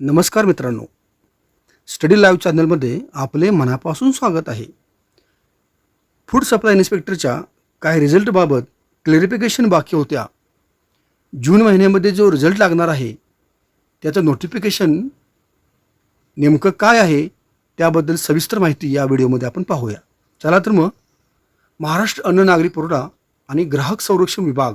नमस्कार मित्रांनो. Study live चॅनलमध्ये आपले मनापासून स्वागत आहे. फूड सप्लाय इन्स्पेक्टरच्या काही रिझल्टबाबत क्लेरिफिकेशन बाकी होत्या. जून महिन्यामध्ये जो रिझल्ट लागणार आहे त्याचं नोटिफिकेशन नेमकं काय आहे त्याबद्दल सविस्तर माहिती या व्हिडिओमध्ये आपण पाहूया. चला तर मग महाराष्ट्र अन्न नागरी पुरवठा आणि ग्राहक संरक्षण विभाग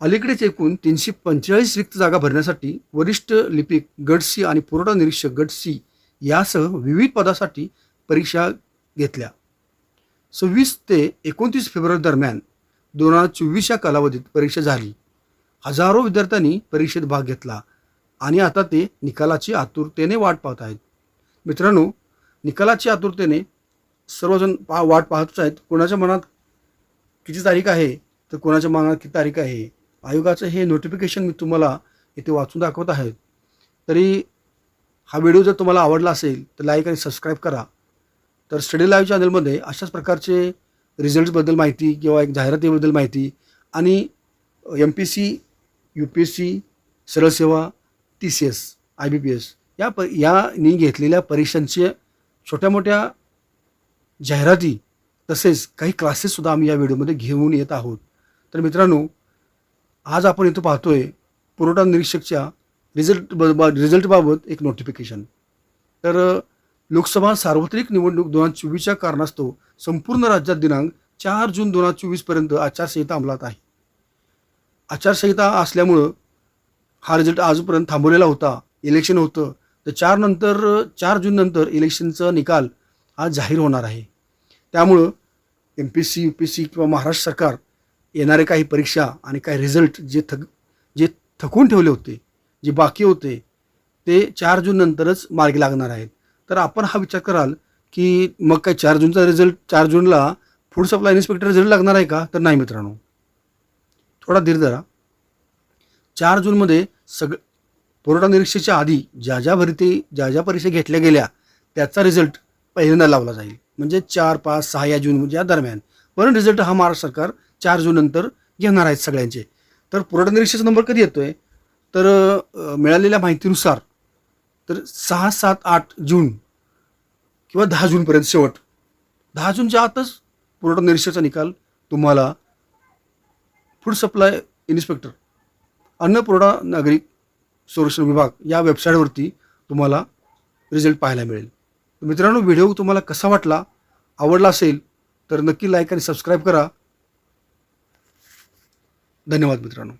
अलीकडेच एकूण तीनशे पंचेचाळीस रिक्त जागा भरण्यासाठी वरिष्ठ लिपिक गटसी आणि पुरवठा निरीक्षक गडसी यासह विविध पदासाठी परीक्षा घेतल्या. सव्वीस ते एकोणतीस फेब्रुवारी दरम्यान दोन हजार चोवीस या कालावधीत परीक्षा झाली. हजारो विद्यार्थ्यांनी परीक्षेत भाग घेतला आणि आता ते निकालाची आतुरतेने वाट पाहत आहेत. मित्रांनो निकालाची आतुरतेने सर्वजण पा वाट पाहतच आहेत. कोणाच्या मनात किती तारीख आहे? तर कोणाच्या मनात किती तारीख आहे? आयोगाचं हे नोटिफिकेशन मी तुम्हाला इथे वाचून दाखवत आहे. तरी हा व्हिडिओ जर तुम्हाला आवडला असेल तर लाईक आणि सबस्क्राईब करा. तर स्टडी लाईव्ह चॅनलमध्ये अशाच प्रकारचे रिझल्ट्सबद्दल माहिती किंवा एक जाहिरातीबद्दल माहिती आणि M P C U P S C सरळ सेवा T C S I B P S या प यांनी घेतलेल्या परीक्षांचे छोट्या मोठ्या जाहिराती तसेच काही क्लासेससुद्धा आम्ही या व्हिडिओमध्ये घेऊन येत आहोत. तर मित्रांनो आज आपण इथं पाहतोय पुरवठा निरीक्षकच्या रिझल्ट ब बा- रिझल्टबाबत एक नोटिफिकेशन तर लोकसभा सार्वत्रिक निवडणूक दोन हजार चोवीसच्या कारणास्तव संपूर्ण राज्यात दिनांक चार जून दोन हजार चोवीसपर्यंत आचारसंहिता अंमलात आहे. आचारसंहिता असल्यामुळं हा रिझल्ट आजपर्यंत थांबवलेला होता इलेक्शन होतं. तर चार नंतर चार जून नंतर इलेक्शनचा निकाल आज जाहीर होणार आहे. त्यामुळं M P C U P C किंवा महाराष्ट्र सरकार येणारे काही परीक्षा आणि काही रिझल्ट जे थक जे थकून ठेवले होते जे बाकी होते ते चार जून नंतरच मार्गी लागणार आहेत. तर आपण हा विचार कराल की मग काय चार जूनचा रिझल्ट चार जूनला फूड सप्लाय इन्स्पेक्टर रिझल्ट लागणार आहे का? तर नाही मित्रांनो. थोडा धीर धरा. चार जूनमध्ये सग पुरवठा निरीक्षेच्या आधी ज्या ज्या भरती ज्या ज्या परीक्षा घेतल्या गेल्या त्याचा रिझल्ट पहिल्यांदा लावला जाईल. म्हणजे चार पाच सहा या जून या दरम्यान. पण रिझल्ट हा महाराष्ट्र सरकार चार जून नंतर घेणार आहेत सगळ्यांचे. तर पुरवठा निरीक्षेचा नंबर कधी येतोय? तर मिळालेल्या माहितीनुसार तर सहा सात आठ जून किंवा दहा जूनपर्यंत शेवट. दहा जूनच्या आतच पुरवठा निरीक्षकाचा निकाल तुम्हाला फूड सप्लाय इन्स्पेक्टर अन्न पुरवठा नागरिक संरक्षण विभाग या वेबसाईटवरती तुम्हाला रिझल्ट पाहायला मिळेल. मित्रांनो व्हिडिओ तुम्हाला कसा वाटला आवडला असेल तर नक्की लाईक आणि सबस्क्राईब करा. धन्यवाद मित्रांनो.